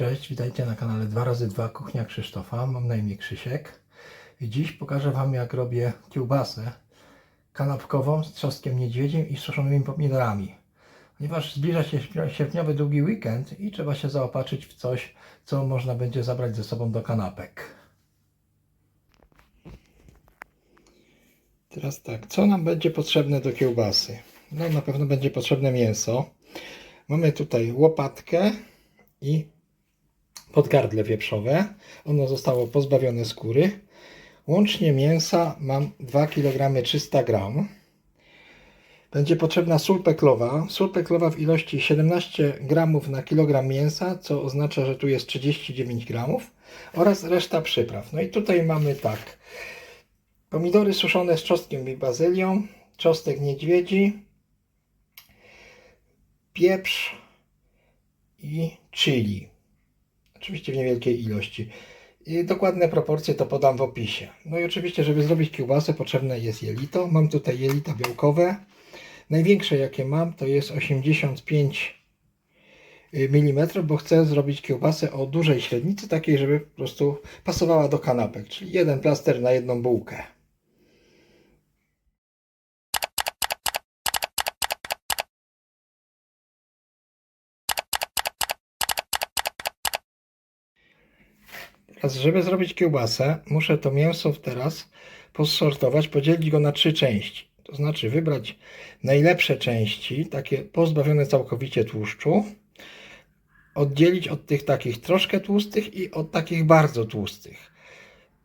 Cześć, witajcie na kanale 2x2 Kuchnia Krzysztofa. Mam na imię Krzysiek. I dziś pokażę Wam jak robię kiełbasę kanapkową z trzostkiem niedźwiedzim i suszonymi pomidorami. Ponieważ zbliża się sierpniowy długi weekend i trzeba się zaopatrzyć w coś, co można będzie zabrać ze sobą do kanapek. Teraz tak, co nam będzie potrzebne do kiełbasy? No na pewno będzie potrzebne mięso. Mamy tutaj łopatkę i podgardle wieprzowe. Ono zostało pozbawione skóry. Łącznie mięsa mam 2 kg 300 g. Będzie potrzebna sól peklowa. Sól peklowa w ilości 17 g na kilogram mięsa, co oznacza, że tu jest 39 g oraz reszta przypraw. No i tutaj mamy tak. Pomidory suszone z czosnkiem i bazylią, czosnek niedźwiedzi, pieprz i chili. Oczywiście w niewielkiej ilości. I dokładne proporcje to podam w opisie. No i oczywiście, żeby zrobić kiełbasę potrzebne jest jelito. Mam tutaj jelita białkowe. Największe jakie mam to jest 85 mm, bo chcę zrobić kiełbasę o dużej średnicy, takiej, żeby po prostu pasowała do kanapek, czyli jeden plaster na jedną bułkę. Teraz, żeby zrobić kiełbasę, muszę to mięso teraz posortować, podzielić go na trzy części. To znaczy wybrać najlepsze części, takie pozbawione całkowicie tłuszczu, oddzielić od tych takich troszkę tłustych i od takich bardzo tłustych.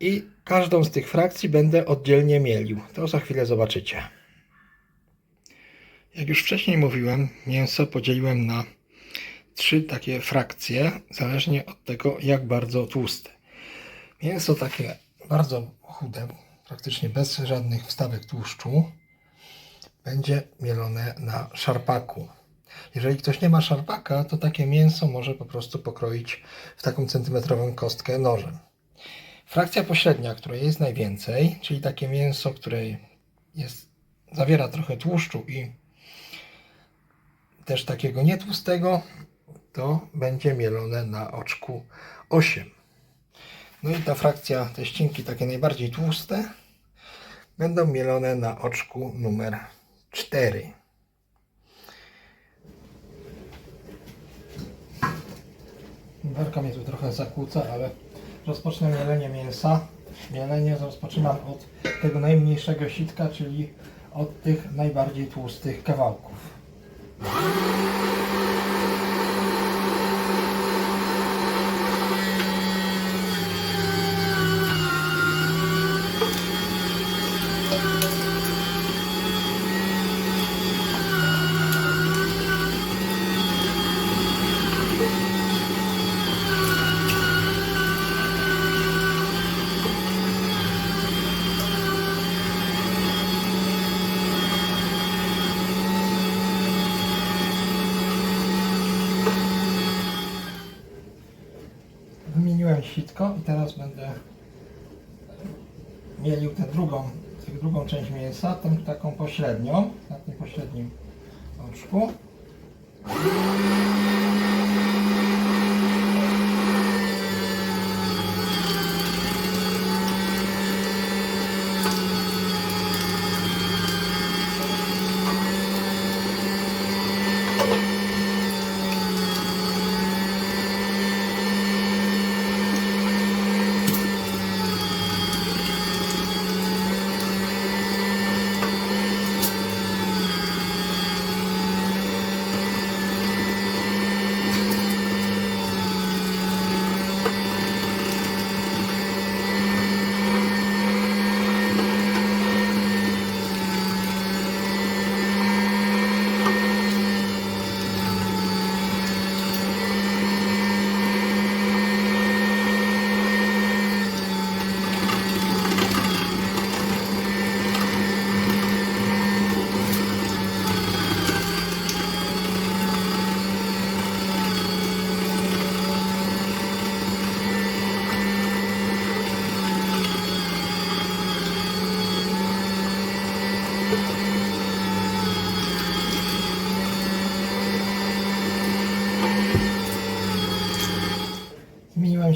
I każdą z tych frakcji będę oddzielnie mielił. To za chwilę zobaczycie. Jak już wcześniej mówiłem, mięso podzieliłem na trzy takie frakcje, zależnie od tego, jak bardzo tłuste. Mięso takie bardzo chude, praktycznie bez żadnych wstawek tłuszczu, będzie mielone na szarpaku. Jeżeli ktoś nie ma szarpaka, to takie mięso może po prostu pokroić w taką centymetrową kostkę nożem. Frakcja pośrednia, której jest najwięcej, czyli takie mięso, które jest, zawiera trochę tłuszczu i też takiego nietłustego, to będzie mielone na oczku 8. No i ta frakcja, te ścinki takie najbardziej tłuste, będą mielone na oczku numer 4. Werka mnie tu trochę zakłóca, ale rozpocznę mielenie mięsa. Mielenie rozpoczynam od tego najmniejszego sitka, czyli od tych najbardziej tłustych kawałków. Sitko i teraz będę mielił tę drugą, tę drugą część mięsa, tą taką pośrednią, na tym pośrednim oczku.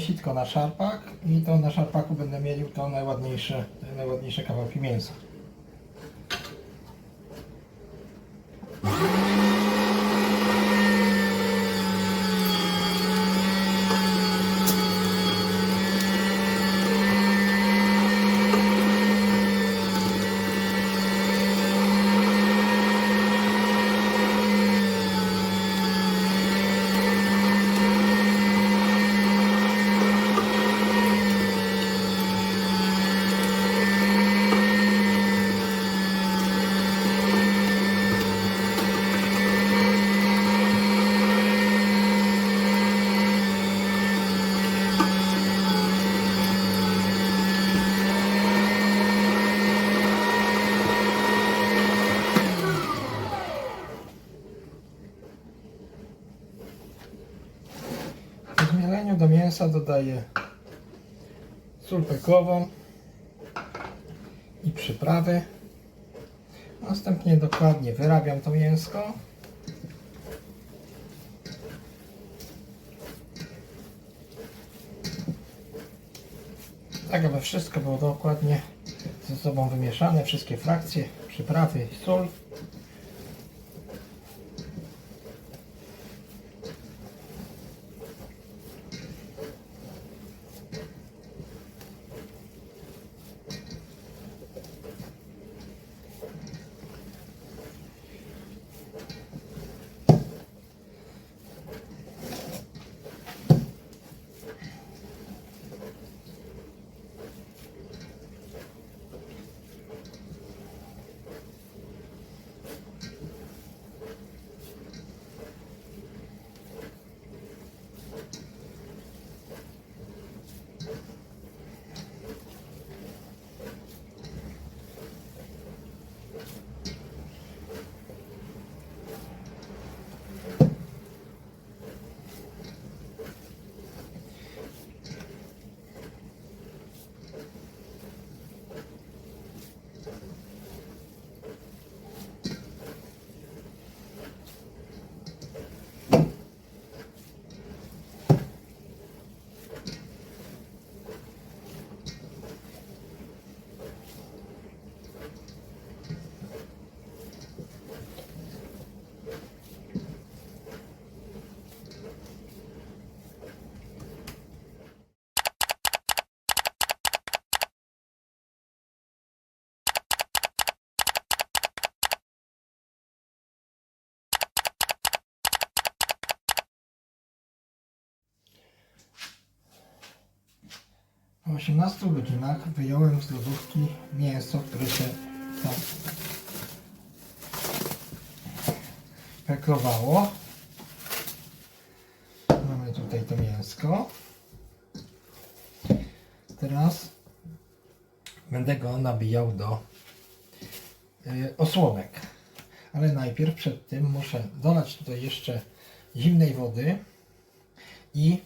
Sitko na szarpak i to na szarpaku będę mielił to najładniejsze, najładniejsze kawałki mięsa. W zmieleniu do mięsa dodaję sól pekową i przyprawy. Następnie dokładnie wyrabiam to mięsko. Tak, aby wszystko było dokładnie ze sobą wymieszane, wszystkie frakcje, przyprawy, sól. 18 godzinach wyjąłem z lodówki mięso, które się tam peklowało. Mamy tutaj to mięsko. Teraz będę go nabijał do y, osłonek. Ale najpierw przed tym muszę dolać tutaj jeszcze zimnej wody i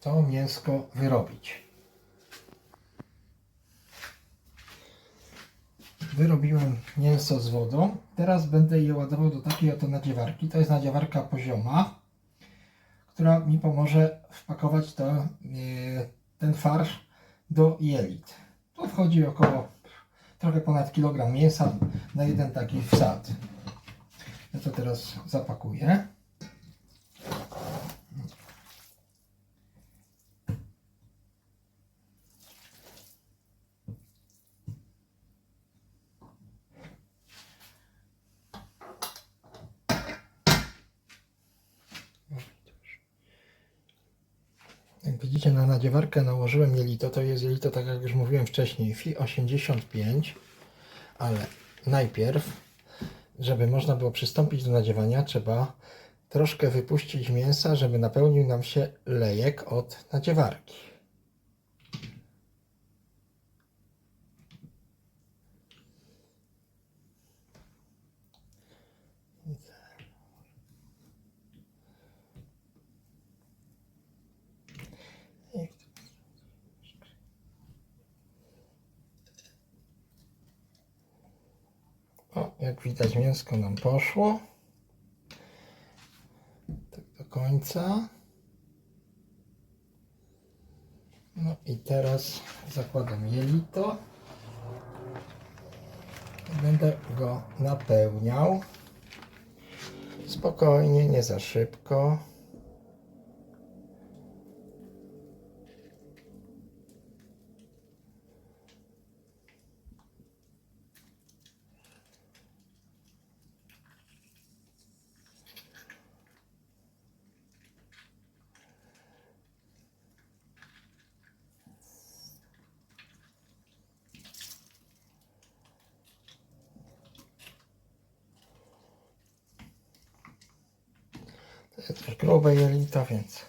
to mięsko wyrobić. Wyrobiłem mięso z wodą. Teraz będę je ładował do takiej oto nadziewarki. To jest nadziewarka pozioma, która mi pomoże wpakować to, e, ten farsz do jelit. Tu wchodzi około trochę ponad kilogram mięsa na jeden taki wsad. Ja to teraz zapakuję. Jak nadziewarkę nałożyłem jelito, to jest jelito tak jak już mówiłem wcześniej FI 85 ale najpierw żeby można było przystąpić do nadziewania trzeba troszkę wypuścić mięsa, żeby napełnił nam się lejek od nadziewarki. O, jak widać mięsko nam poszło. Tak do końca. teraz zakładam jelito. Będę go napełniał. Spokojnie, nie za szybko. Też grube jelito, więc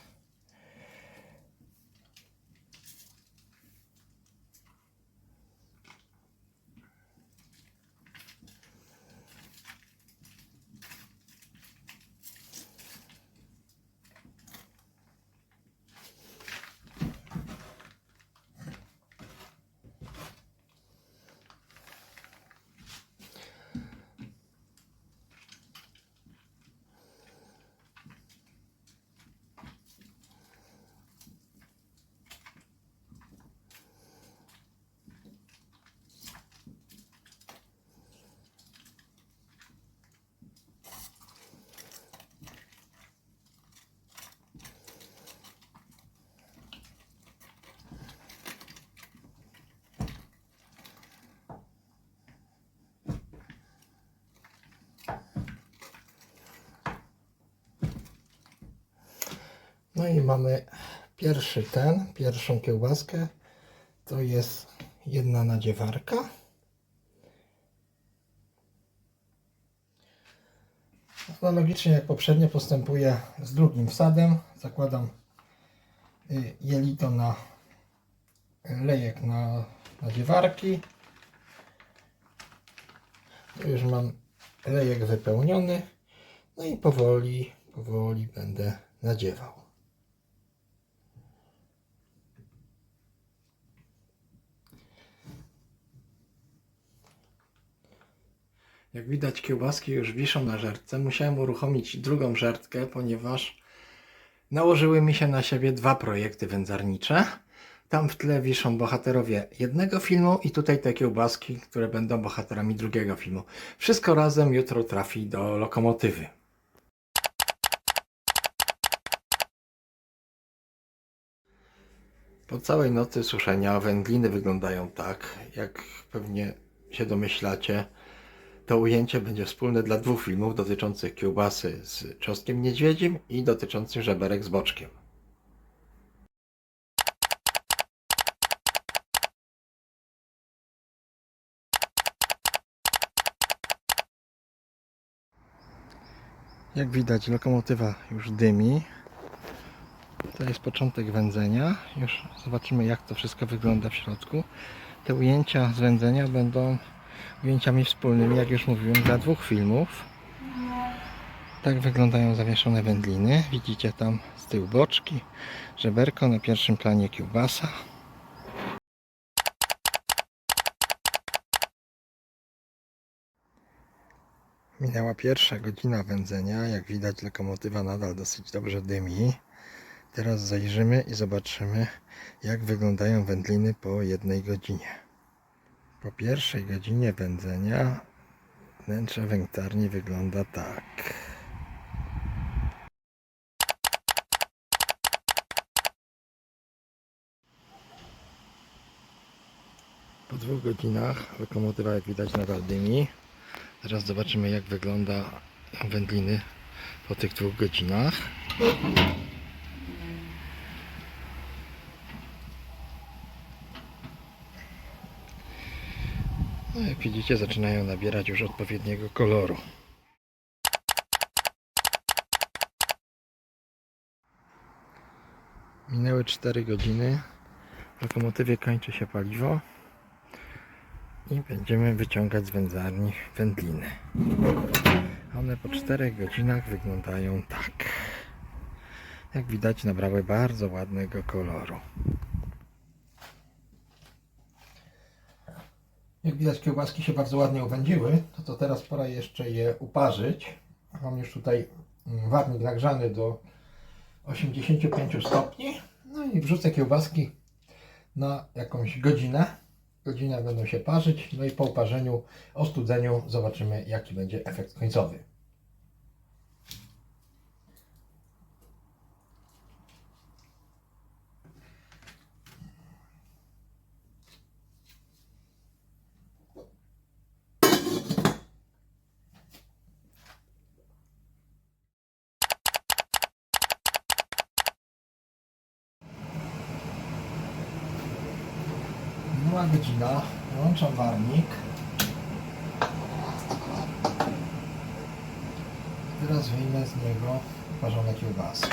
No i mamy pierwszy ten, pierwszą kiełbaskę. To jest jedna nadziewarka. Analogicznie jak poprzednio postępuję z drugim wsadem. Zakładam y, jelito na lejek na nadziewarki. Już mam lejek wypełniony. No i powoli, powoli będę nadziewał. Jak widać kiełbaski już wiszą na żertce. Musiałem uruchomić drugą żertkę, ponieważ nałożyły mi się na siebie dwa projekty wędzarnicze. Tam w tle wiszą bohaterowie jednego filmu i tutaj te kiełbaski, które będą bohaterami drugiego filmu. Wszystko razem jutro trafi do lokomotywy. Po całej nocy suszenia wędliny wyglądają tak, jak pewnie się domyślacie. To ujęcie będzie wspólne dla dwóch filmów dotyczących kiełbasy z czosnkiem niedźwiedzim i dotyczących żeberek z boczkiem. Jak widać lokomotywa już dymi. To jest początek wędzenia. Już zobaczymy jak to wszystko wygląda w środku. Te ujęcia z wędzenia będą ujęciami wspólnymi, jak już mówiłem, dla dwóch filmów. Tak wyglądają zawieszone wędliny. Widzicie tam z tyłu boczki, żeberko, na pierwszym planie kiełbasa. Minęła pierwsza godzina wędzenia. Jak widać lokomotywa nadal dosyć dobrze dymi. Teraz zajrzymy i zobaczymy jak wyglądają wędliny po jednej godzinie. Po pierwszej godzinie wędzenia wnętrze wędkarni wygląda tak. Po dwóch godzinach lokomotywa jak widać nadal dymi. Teraz zobaczymy jak wygląda wędliny po tych dwóch godzinach. No jak widzicie zaczynają nabierać już odpowiedniego koloru. Minęły 4 godziny. W lokomotywie kończy się paliwo. I będziemy wyciągać z wędzarni wędliny. One po 4 godzinach wyglądają tak. Jak widać nabrały bardzo ładnego koloru. Jak widać kiełbaski się bardzo ładnie uwędziły, to, to teraz pora jeszcze je uparzyć. Mam już tutaj mm, warnik nagrzany do 85 stopni. No i wrzucę kiełbaski na jakąś godzinę. Godzinę będą się parzyć, no i po uparzeniu, ostudzeniu zobaczymy jaki będzie efekt końcowy. Była godzina, włączam warnik. Teraz wyjmę z niego parzone kiełbasy.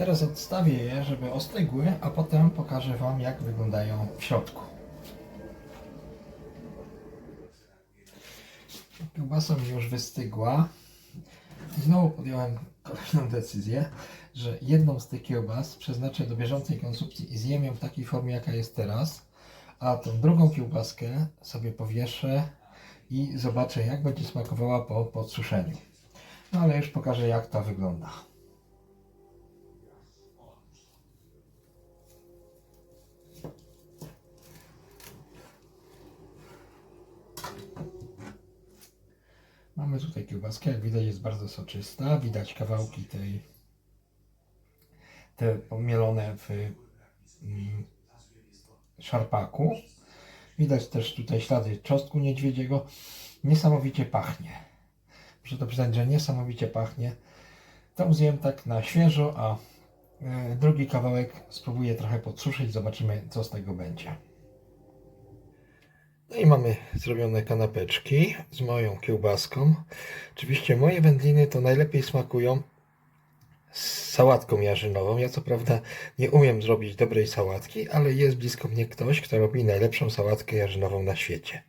Teraz odstawię je, żeby ostygły, a potem pokażę Wam, jak wyglądają w środku. Kiełbasa mi już wystygła. I znowu podjąłem kolejną decyzję, że jedną z tych kiełbas przeznaczę do bieżącej konsumpcji i zjem ją w takiej formie, jaka jest teraz, a tą drugą kiełbaskę sobie powieszę i zobaczę, jak będzie smakowała po podsuszeniu. No ale już pokażę, jak ta wygląda. Mamy tutaj kiełbaskę, jak widać jest bardzo soczysta, widać kawałki tej te pomielone w mm, szarpaku. Widać też tutaj ślady czosnku niedźwiedziego. Niesamowicie pachnie. Muszę to przyznać, że niesamowicie pachnie. To zjem tak na świeżo, a e, drugi kawałek spróbuję trochę podsuszyć. Zobaczymy, co z tego będzie. No i mamy zrobione kanapeczki z moją kiełbaską. Oczywiście moje wędliny to najlepiej smakują z sałatką jarzynową. Ja co prawda nie umiem zrobić dobrej sałatki, ale jest blisko mnie ktoś, kto robi najlepszą sałatkę jarzynową na świecie.